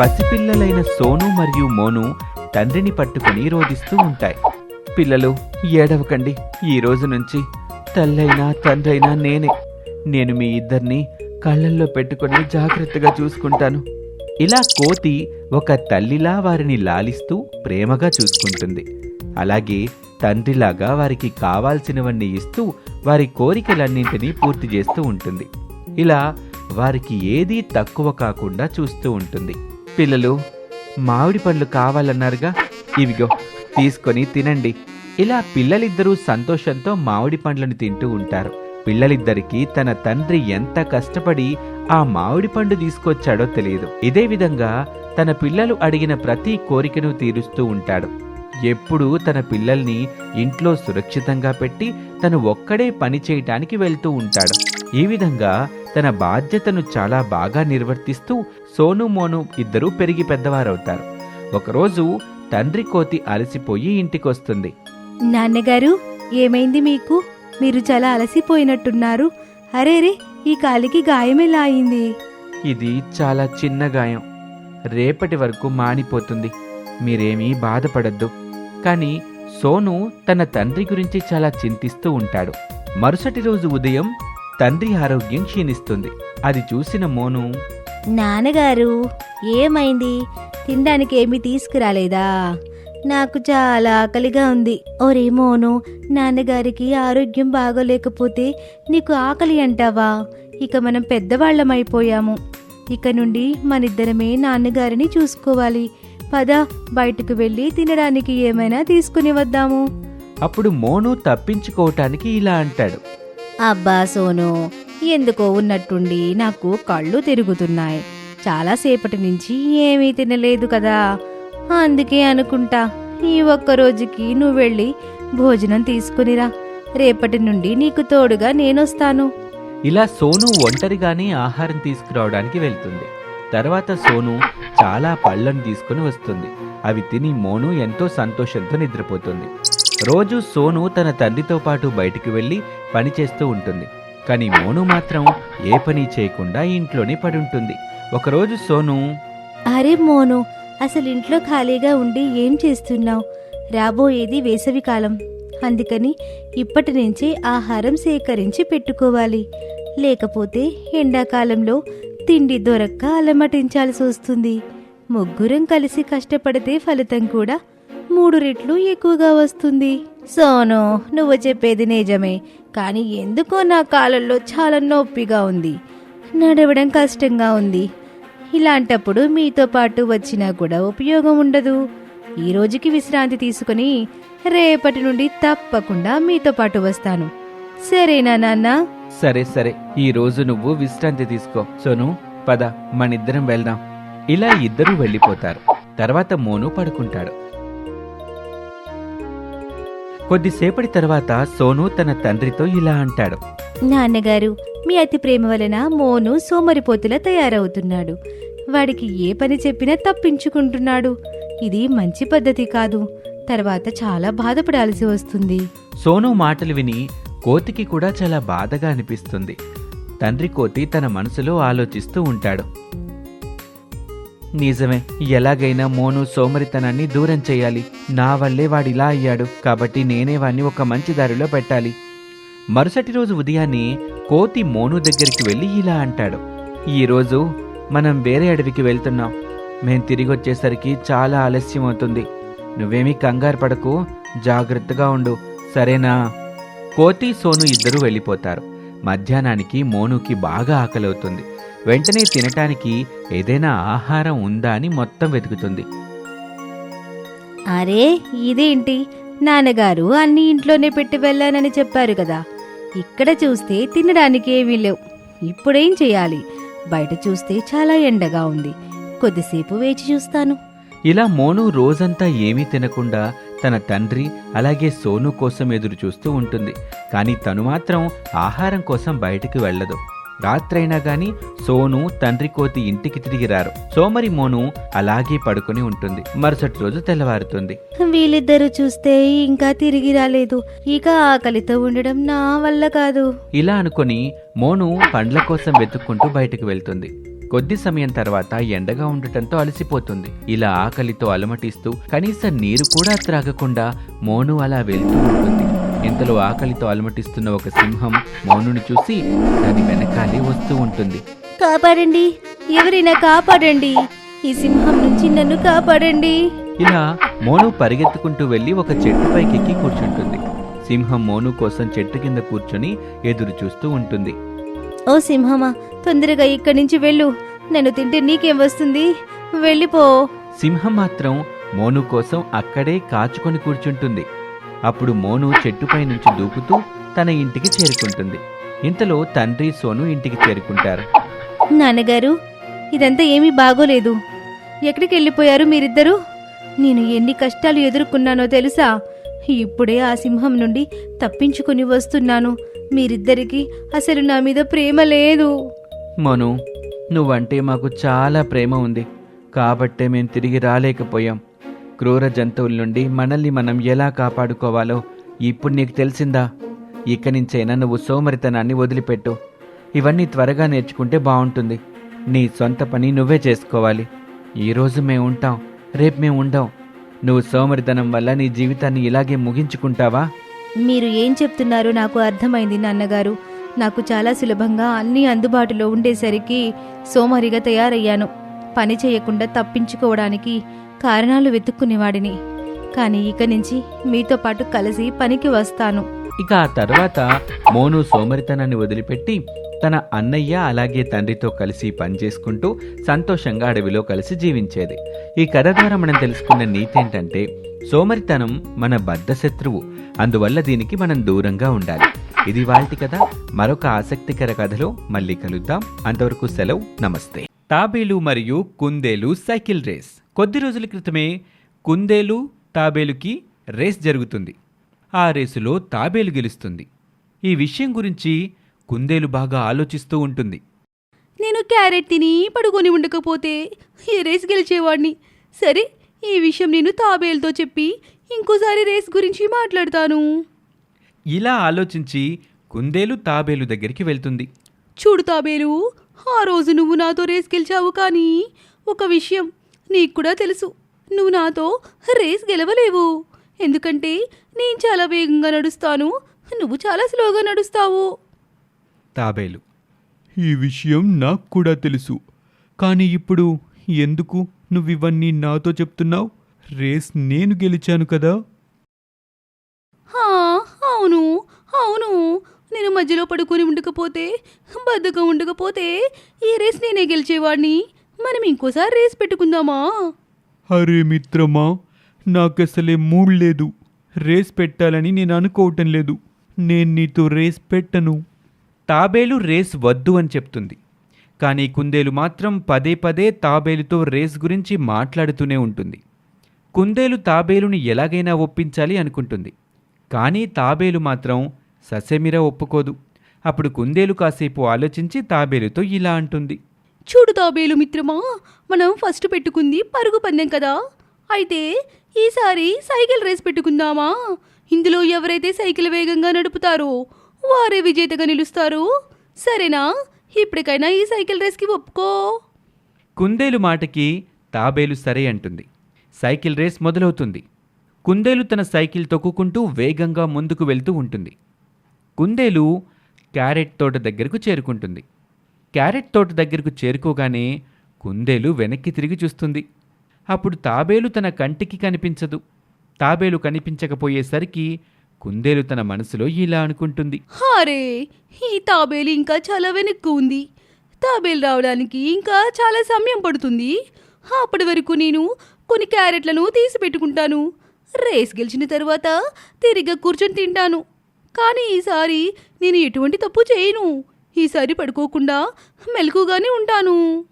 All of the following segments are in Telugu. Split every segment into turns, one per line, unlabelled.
పసిపిల్లలైన సోను మరియు మోను తండ్రిని పట్టుకుని రోధిస్తూ ఉంటాయి. పిల్లలు ఏడవకండి. ఈ రోజు నుంచి తల్లైనా తండ్రైనా నేనే. నేను మీ ఇద్దరిని కళ్ళల్లో పెట్టుకుని జాగ్రత్తగా చూసుకుంటాను. ఇలా కోతి ఒక తల్లిలా వారిని లాలిస్తూ ప్రేమగా చూసుకుంటుంది. అలాగే తండ్రిలాగా వారికి కావాల్సినవన్నీ ఇస్తూ వారి కోరికలన్నింటినీ పూర్తి చేస్తూ ఉంటుంది. ఇలా వారికి ఏదీ తక్కువ కాకుండా చూస్తూ ఉంటుంది. పిల్లలు మామిడి పండ్లు కావాలన్నారుగా ఇవిగో తీసుకొని తినండి. ఇలా పిల్లలిద్దరూ సంతోషంతో మామిడి పండ్లను తింటూ ఉంటారు. పిల్లలిద్దరికీ తన తండ్రి ఎంత కష్టపడి ఆ మామిడి పండు తీసుకొచ్చాడో తెలియదు. ఇదే విధంగా తన పిల్లలు అడిగిన ప్రతి కోరికను తీరుస్తూ ఉంటాడు. ఎప్పుడూ తన పిల్లల్ని ఇంట్లో సురక్షితంగా పెట్టి తను ఒక్కడే పని చేయటానికి వెళ్తూ ఉంటాడు. ఈ విధంగా తన బాధ్యతను చాలా బాగా నిర్వర్తిస్తూ సోను మోను ఇద్దరూ పెరిగి పెద్దవారవుతారు. ఒకరోజు తండ్రి కోతి అలసిపోయి ఇంటికొస్తుంది.
నాన్నగారు ఏమైంది మీకు? మీరు చాలా అలసిపోయినట్టున్నారు. అరేరే ఈ కాలికి గాయమెలా అయింది?
ఇది చాలా చిన్న గాయం. రేపటి వరకు మానిపోతుంది. మీరేమీ బాధపడద్దు. కానీ సోను తన తండ్రి గురించి చాలా చింతిస్తూ ఉంటాడు. మరుసటి రోజు ఉదయం తండ్రి ఆరోగ్యం క్షీణిస్తుంది. అది చూసిన మోను
నాన్నగారు ఏమైంది? తినడానికి ఏమీ తీసుకురాలేదా? నాకు చాలా ఆకలిగా ఉంది. ఓరే మోను నాన్నగారికి ఆరోగ్యం బాగోలేకపోతే నీకు ఆకలి అంటావా? ఇక మనం పెద్దవాళ్ళమైపోయాము. ఇక నుండి మనిద్దరమే నాన్నగారిని చూసుకోవాలి. పద బయటకు వెళ్ళి తినడానికి ఏమైనా తీసుకుని వద్దాము.
అప్పుడు మోను తప్పించుకోవటానికి ఇలా అంటాడు.
అబ్బా సోను ఎందుకో ఉన్నట్టుండి నాకు కళ్ళు తిరుగుతున్నాయి. చాలాసేపటి నుంచి ఏమీ తినలేదు కదా. అందుకే అనుకుంటా ఈ ఒక్క రోజుకి నువ్వు వెళ్ళి భోజనం తీసుకునిరా. రేపటి నుండి నీకు తోడుగా నేనొస్తాను.
ఇలా సోను ఒంటరిగానే ఆహారం తీసుకురావడానికి వెళ్తుంది. తర్వాత సోను చాలా పళ్ళను తీసుకుని వస్తుంది. అవి తిని మోను ఎంతో సంతోషంతో నిద్రపోతుంది. రోజు సోను తన తండ్రితో పాటు బయటికి వెళ్ళి పని చేస్తూ ఉంటుంది. కానీ మోను మాత్రం ఏ పని చేయకుండా ఇంట్లోనే పడుంటుంది. ఒకరోజు సోను
అరే మోను అసలు ఇంట్లో ఖాళీగా ఉండి ఏం చేస్తున్నావు? రాబోయేది వేసవికాలం అందుకని ఇప్పటి నుంచే ఆహారం సేకరించి పెట్టుకోవాలి. లేకపోతే ఎండాకాలంలో తిండి దొరక్క అలమటించాల్సి వస్తుంది. ముగ్గురం కలిసి కష్టపడితే ఫలితం కూడా మూడు రెట్లు ఎక్కువగా వస్తుంది. సోను నువ్వు చెప్పేది నిజమే. కానీ ఎందుకో నా కాలంలో చాలా నొప్పిగా ఉంది. నడవడం కష్టంగా ఉంది. ఇలాంటప్పుడు మీతో పాటు వచ్చినా కూడా ఉపయోగం ఉండదు. ఈ రోజుకి విశ్రాంతి తీసుకుని రేపటి నుండి తప్పకుండా మీతో పాటు వస్తాను. సరేనా నాన్న?
సరే సరే. ఈ రోజు నువ్వు విశ్రాంతి తీసుకో. సోను పద మనిద్దరం వెళ్దాం. ఇలా ఇద్దరూ వెళ్ళిపోతారు. తర్వాత మోను పడుకుంటాడు. కొద్దిసేపటి తర్వాత సోను తన తండ్రితో ఇలా అంటాడు.
నాన్నగారు మీ అతి ప్రేమ వలన మోను సోమరిపోతులా తయారవుతున్నాడు. వాడికి ఏ పని చెప్పినా తప్పించుకుంటున్నాడు. ఇది మంచి పద్ధతి కాదు. తర్వాత చాలా బాధపడాల్సి వస్తుంది.
సోను మాటలు విని కోతికి కూడా చాలా బాధగా అనిపిస్తుంది. తండ్రి కోతి తన మనసులో ఆలోచిస్తూ ఉంటాడు. నిజమే ఎలాగైనా మోను సోమరితనాన్ని దూరం చేయాలి. నా వల్లే వాడిలా అయ్యాడు కాబట్టి నేనే వాణ్ణి ఒక మంచి దారిలో పెట్టాలి. మరుసటి రోజు ఉదయాన్నే కోతి మోను దగ్గరికి వెళ్ళి ఇలా అంటాడు. ఈరోజు మనం వేరే అడవికి వెళ్తున్నాం. మేం తిరిగి వచ్చేసరికి చాలా ఆలస్యం అవుతుంది. నువ్వేమీ కంగారు పడకు జాగ్రత్తగా ఉండు. సరేనా? కోతి సోను ఇద్దరూ వెళ్ళిపోతారు. మధ్యాహ్నానికి మోనుకి బాగా ఆకలవుతుంది. వెంటనే తినటానికి ఏదైనా ఆహారం ఉందా అని మొత్తం వెతుకుతుంది.
అరే ఇదేంటి? నాన్నగారు అన్ని ఇంట్లోనే పెట్టి వెళ్ళానని చెప్పారు కదా. ఇక్కడ చూస్తే తినడానికి ఏమీ లేవు. ఇప్పుడేం చేయాలి? బయట చూస్తే చాలా ఎండగా ఉంది. కొద్దిసేపు వేచి చూస్తాను.
ఇలా మోను రోజంతా ఏమీ తినకుండా తన తండ్రి అలాగే సోను కోసం ఎదురు చూస్తూ ఉంటుంది. కానీ తను మాత్రం ఆహారం కోసం బయటికి వెళ్ళదు. రాత్రైనా గాని సోను తండ్రి కోతి ఇంటికి తిరిగి రారు. సోమరి మోను అలాగే పడుకొని ఉంటుంది. మరుసటి రోజు తెల్లవారుతుంది.
వీళ్ళిద్దరూ చూస్తే ఇంకా తిరిగి రాలేదు. ఇక ఆకలితో ఉండడం నా వల్ల కాదు.
ఇలా అనుకొని మోను పండ్ల కోసం వెతుక్కుంటూ బయటకు వెళ్తుంది. కొద్ది సమయం తర్వాత ఎండగా ఉండటంతో అలసిపోతుంది. ఇలా ఆకలితో అలమటిస్తూ కనీసం నీరు కూడా త్రాగకుండా మోను అలా వెళ్తూ ఉంటుంది. ఇంతలో ఆకలితో అలమటిస్తున్న ఒక సింహం మోనుని చూసి దాని వెనకాలే వస్తూ ఉంటుంది.
కాపాడండి. ఎవరైనా కాపాడండి. ఈ సింహం నుంచి నన్ను కాపాడండి.
ఇలా మోను పరిగెత్తుకుంటూ వెళ్ళి ఒక చెట్టుపైకి ఎక్కి కూర్చుంటుంది. సింహం మోను కోసం చెట్టు కింద కూర్చొని ఎదురు చూస్తూ ఉంటుంది.
ఓ సింహమా తొందరగా ఇక్కడి నుంచి వెళ్ళు. నన్ను తింటే నీకేం వస్తుంది? వెళ్ళిపో.
సింహం మాత్రం మోను కోసం అక్కడే కాచుకొని కూర్చుంటుంది. అప్పుడు మోను చెట్టుపై నుంచి దూకుతూ తన ఇంటికి చేరుకుంటుంది. ఇంతలో తండ్రి సోను ఇంటికి చేరుకుంటారు.
నాన్నగారు ఇదంతా ఏమీ బాగోలేదు. ఎక్కడికి వెళ్ళిపోయారు మీరిద్దరూ? నేను ఎన్ని కష్టాలు ఎదుర్కొన్నానో తెలుసా? ఇప్పుడే ఆ సింహం నుండి తప్పించుకుని వస్తున్నాను. మీరిద్దరికి అసలు నా మీద ప్రేమ లేదు.
మోను నువ్వంటే మాకు చాలా ప్రేమ ఉంది. కాబట్టే మేం తిరిగి రాలేకపోయాం. క్రూర జంతువుల నుండి మనల్ని మనం ఎలా కాపాడుకోవాలో ఇప్పుడు నీకు తెలిసిందా? ఇక నుంచైనా నువ్వు సోమరితనాన్ని వదిలిపెట్టు. ఇవన్నీ త్వరగా నేర్చుకుంటే బాగుంటుంది. నీ సొంత పని నువ్వే చేసుకోవాలి. ఈరోజు మేము ఉంటాం రేపు మేము ఉండం. నువ్వు సోమరితనం వల్ల నీ జీవితాన్ని ఇలాగే ముగించుకుంటావా?
మీరు ఏం చెప్తున్నారో నాకు అర్థమైంది నాన్నగారు. నాకు చాలా సులభంగా అన్నీ అందుబాటులో ఉండేసరికి సోమరిగా తయారయ్యాను. పని చేయకుండా తప్పించుకోవడానికి కారణాలు వెతుక్కునేవాడిని కానీ ఇక నుంచి మీతో పాటు కలిసి పనికి వస్తాను.
ఇక ఆ తర్వాత మోను సోమరితనాన్ని వదిలిపెట్టి తన అన్నయ్య అలాగే తండ్రితో కలిసి పనిచేసుకుంటూ సంతోషంగా అడవిలో కలిసి జీవించేది. ఈ కథ ద్వారా మనం తెలుసుకున్న నీతి ఏంటంటే సోమరితనం మన బద్ధ శత్రువు. అందువల్ల దీనికి మనం దూరంగా ఉండాలి. ఇది వాళ్ళ కథ. మరొక ఆసక్తికర కథలో మళ్ళీ కలుద్దాం. అంతవరకు సెలవు. నమస్తే. తాబేలు మరియు కుందేలు సైకిల్ రేస్. కొద్ది రోజుల క్రితమే కుందేలు తాబేలుకి రేస్ జరుగుతుంది. ఆ రేసులో తాబేలు గెలుస్తుంది. ఈ విషయం గురించి కుందేలు బాగా ఆలోచిస్తూ ఉంటుంది.
నేను క్యారెట్ తిని పడుకొని ఉండకపోతే ఈ రేస్ గెలిచేవాడిని. సరే ఈ విషయం నేను తాబేలుతో చెప్పి ఇంకోసారి రేస్ గురించి మాట్లాడతాను.
ఇలా ఆలోచించి కుందేలు తాబేలు దగ్గరికి వెళ్తుంది.
చూడు తాబేలు ఆ రోజు నువ్వు నాతో రేస్ గెలిచావు కానీ ఒక విషయం నీకు కూడా తెలుసు. నువ్వు నాతో రేస్ గెలవలేవు. ఎందుకంటే నేను చాలా వేగంగా నడుస్తాను. నువ్వు చాలా స్లోగా నడుస్తావు.
తాబేలు
ఈ విషయం నాకు కూడా తెలుసు. కానీ ఇప్పుడు ఎందుకు నువ్వివన్నీ నాతో చెప్తున్నావు? రేస్ నేను గెలిచాను కదా.
మధ్యలో పడుకొని ఉండకపోతే బద్ధకం ఉండకపోతే ఈ రేస్ నేనే గెలిచేవాడిని. మనం ఇంకోసారి రేస్ పెట్టుకుందామా?
అరే మిత్రమా నాకసలే మూడ్ లేదు. రేస్ పెట్టాలని నేను అనుకోవటం లేదు. నేను నీతో రేస్ పెట్టను.
తాబేలు రేస్ వద్దు అని చెప్తుంది. కానీ కుందేలు మాత్రం పదే పదే తాబేలుతో రేస్ గురించి మాట్లాడుతూనే ఉంటుంది. కుందేలు తాబేలుని ఎలాగైనా ఒప్పించాలి అనుకుంటుంది. కానీ తాబేలు మాత్రం ససెమిర ఒప్పుకోదు. అప్పుడు కుందేలు కాసేపు ఆలోచించి తాబేలుతో ఇలా అంటుంది.
చూడు తాబేలు మిత్రమా మనం ఫస్ట్ పెట్టుకుంది పరుగు పందెం కదా. అయితే ఈసారి సైకిల్ రేస్ పెట్టుకుందామా? ఇందులో ఎవరైతే సైకిల్ వేగంగా నడుపుతారో వారే విజేతగా నిలుస్తారు. సరేనా? ఇప్పటికైనా ఈ సైకిల్ రేస్కి ఒప్పుకో.
కుందేలు మాటకి తాబేలు సరే అంటుంది. సైకిల్ రేస్ మొదలవుతుంది. కుందేలు తన సైకిల్ తొక్కుకుంటూ వేగంగా ముందుకు వెళ్తూ ఉంటుంది. కుందేలు క్యారెట్ తోట దగ్గరకు చేరుకుంటుంది. క్యారెట్ తోట దగ్గరకు చేరుకోగానే కుందేలు వెనక్కి తిరిగి చూస్తుంది. అప్పుడు తాబేలు తన కంటికి కనిపించదు. తాబేలు కనిపించకపోయేసరికి కుందేలు తన మనసులో ఇలా అనుకుంటుంది.
హారే ఈ తాబేలు ఇంకా చాలా వెనక్కు ఉంది. తాబేలు రావడానికి ఇంకా చాలా సమయం పడుతుంది. అప్పటి వరకు నేను కొన్ని క్యారెట్లను తీసి పెట్టుకుంటాను రేస్ గెలిచిన తర్వాత తిరిగి కూర్చొని తింటాను. కానీ ఈసారి నేను ఎటువంటి తప్పు చేయను. ఈసారి పడుకోకుండా మెలకుగానే ఉంటాను.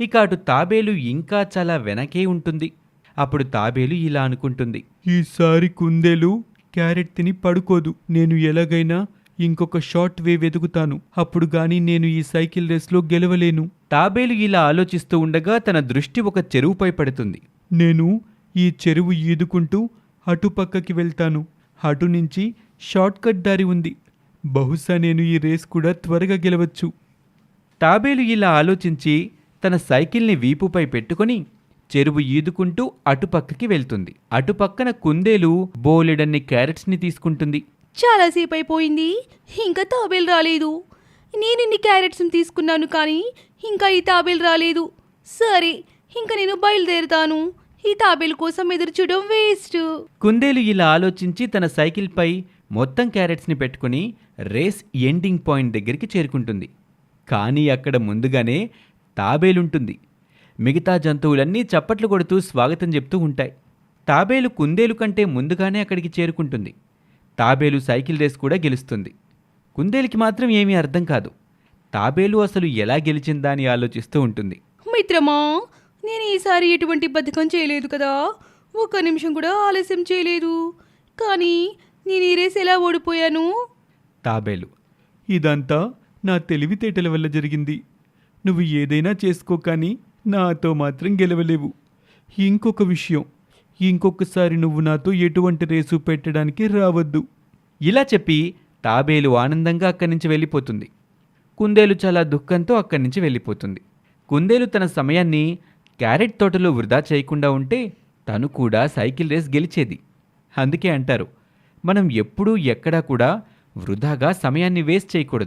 ఇక అటు తాబేలు ఇంకా చాలా వెనకే ఉంటుంది. అప్పుడు తాబేలు ఇలా అనుకుంటుంది.
ఈసారి కుందేలు క్యారెట్ తిని పడుకోదు. నేను ఎలాగైనా ఇంకొక షార్ట్ వే వెతుకుతాను అప్పుడు గాని నేను ఈ సైకిల్ రేస్లో గెలవలేను.
తాబేలు ఇలా ఆలోచిస్తూ ఉండగా తన దృష్టి ఒక చెరువుపై పడుతుంది.
నేను ఈ చెరువు ఈదుకుంటూ అటుపక్కకి వెళ్తాను. అటు నుంచి షార్ట్ కట్ దారి ఉంది. బహుశా నేను ఈ రేస్ కూడా త్వరగా గెలవచ్చు.
తాబేలు ఇలా ఆలోచించి తన సైకిల్ని వీపుపై పెట్టుకొని చెరువు ఈదుకుంటూ అటుపక్కకి వెళ్తుంది. అటుపక్కన కుందేలు బోలెడన్ని క్యారెట్స్ని తీసుకుంటుంది.
చాలాసేపు అయిపోయింది ఇంకా తాబేలు రాలేదు. నేను ఇన్ని క్యారెట్స్ని తీసుకున్నాను కానీ ఇంకా ఈ తాబేలు రాలేదు. సరే ఇంకా నేను బయలుదేరుతాను. ఈ తాబేలు కోసం ఎదురు చూడడం వేస్ట్.
కుందేలు ఇలా ఆలోచించి తన సైకిల్పై మొత్తం క్యారెట్స్ని పెట్టుకుని రేస్ ఎండింగ్ పాయింట్ దగ్గరికి చేరుకుంటుంది. కానీ అక్కడ ముందుగానే తాబేలుంటుంది. మిగతా జంతువులన్నీ చప్పట్లు కొడుతూ స్వాగతం చెప్తూ ఉంటాయి. తాబేలు కుందేలు కంటే ముందుగానే అక్కడికి చేరుకుంటుంది. తాబేలు సైకిల్ రేస్ కూడా గెలుస్తుంది. కుందేలుకి మాత్రం ఏమీ అర్థం కాదు. తాబేలు అసలు ఎలా గెలిచిందా అని ఆలోచిస్తూ ఉంటుంది.
మిత్రమా నేను ఈసారి ఎటువంటి బద్ధకం చేయలేదు కదా. ఒక్క నిమిషం కూడా ఆలస్యం చేయలేదు. కానీ నేను ఈ రేస్ ఎలా ఓడిపోయాను?
తాబేలు
ఇదంతా నా తెలివితేటల వల్ల జరిగింది. నువ్వు ఏదైనా చేసుకో కానీ నాతో మాత్రం గెలవలేవు. ఇంకొక విషయం ఇంకొకసారి నువ్వు నాతో ఎటువంటి రేసు పెట్టడానికి రావద్దు.
ఇలా చెప్పి తాబేలు ఆనందంగా అక్కడి నుంచి వెళ్ళిపోతుంది. కుందేలు చాలా దుఃఖంతో అక్కడి నుంచి వెళ్ళిపోతుంది. కుందేలు తన సమయాన్ని క్యారెట్ తోటలో వృధా చేయకుండా ఉంటే తను కూడా సైకిల్ రేస్ గెలిచేది. అందుకే అంటారు మనం ఎప్పుడూ ఎక్కడా కూడా వృధాగా సమయాన్ని వేస్ట్ చేయకూడదు.